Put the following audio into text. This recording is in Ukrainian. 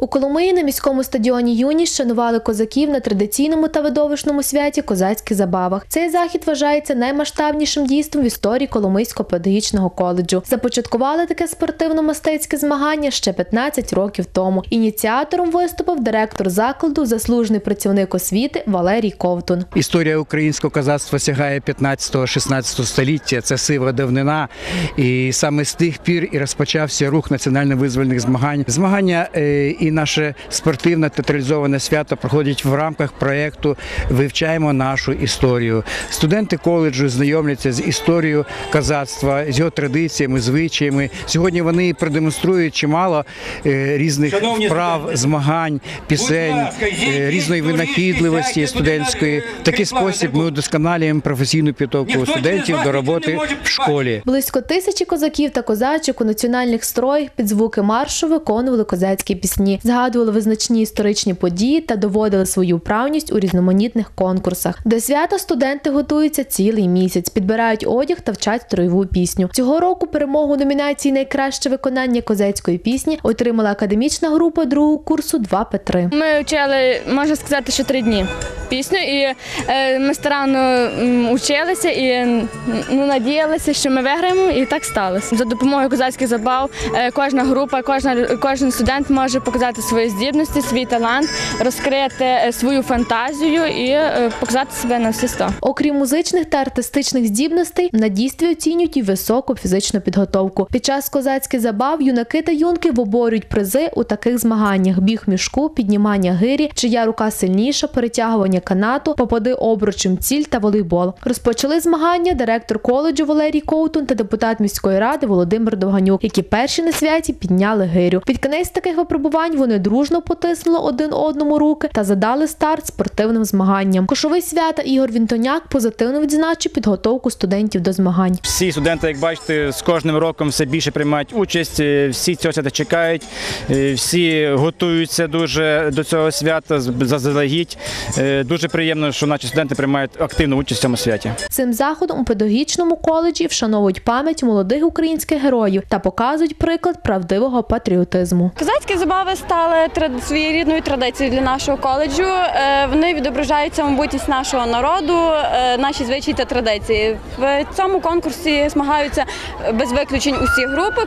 У Коломиї на міському стадіоні Юність шанували козаків на традиційному та видовищному святі козацьких забавах. Цей захід вважається наймасштабнішим дійством в історії Коломийського педагогічного коледжу. Започаткували таке спортивно-мистецьке змагання ще 15 років тому. Ініціатором виступив директор закладу, заслужений працівник освіти Валерій Ковтун. Історія українського козацтва сягає 15-16 століття. Це сива давнина. І саме з тих пір і розпочався рух національно-визвольних змагань. Змагання е, і наше спортивне театралізоване свято проходять в рамках проєкту Вивчаємо нашу історію. Студенти коледжу знайомляться з історією козацтва, з його традиціями, звичаями. Сьогодні вони продемонструють чимало е, різних вправ, змагань, пісень, е, різної винахідливості студентської. В такий спосіб ми удосконалюємо професійну підготовку студентів до роботи в школі. Близько тисячі козаків та козачок у національних строях під звуки маршу виконували козацькі пісні, згадували визначні історичні події та доводили свою правність у різноманітних конкурсах. До свята студенти готуються цілий місяць, підбирають одяг та вчать строєву пісню. Цього року перемогу номінації Найкраще виконання козацької пісні отримала академічна група другого курсу 2 Петри. Ми вчили, можна сказати, що три дні пісню, і е, ми старанно училися і ну, надіялися, що ми виграємо, і так сталося. За допомогою козацьких забав е, кожна група, кожна, кожен студент може показати свої здібності, свій талант, розкрити е, свою фантазію і показати себе на всі сто. Окрім музичних та артистичних здібностей, на дійстві оцінюють і високу фізичну підготовку. Під час козацьких забав юнаки та юнки виборюють призи у таких змаганнях: біг мішку, піднімання гирі, чия рука сильніша, перетягування канату, попади обручем ціль та волейбол. Розпочали змагання директор коледжу Валерій Коутун та депутат міської ради Володимир Довганюк, які перші на святі підняли гирю. Під кінець таких випробувань вони дружно потиснули один одному руки та задали старт спортивним змаганням. Кошовий свята Ігор Вінтоняк позитивно відзначив підготовку студентів до змагань. Всі студенти, як бачите, з кожним роком все більше приймають участь. е, Всі цього свята чекають, е, всі готуються дуже до цього свята заздалегідь. Дуже приємно, що наші студенти приймають активну участь в цьому святі. Цим заходом у педагогічному коледжі вшановують пам'ять молодих українських героїв та показують приклад правдивого патріотизму. Козацькі забави стали своєрідною традицією для нашого коледжу. Е, Вони відображають самобутність нашого народу, е, наші звичаї та традиції. В цьому конкурсі змагаються без виключень усі групи.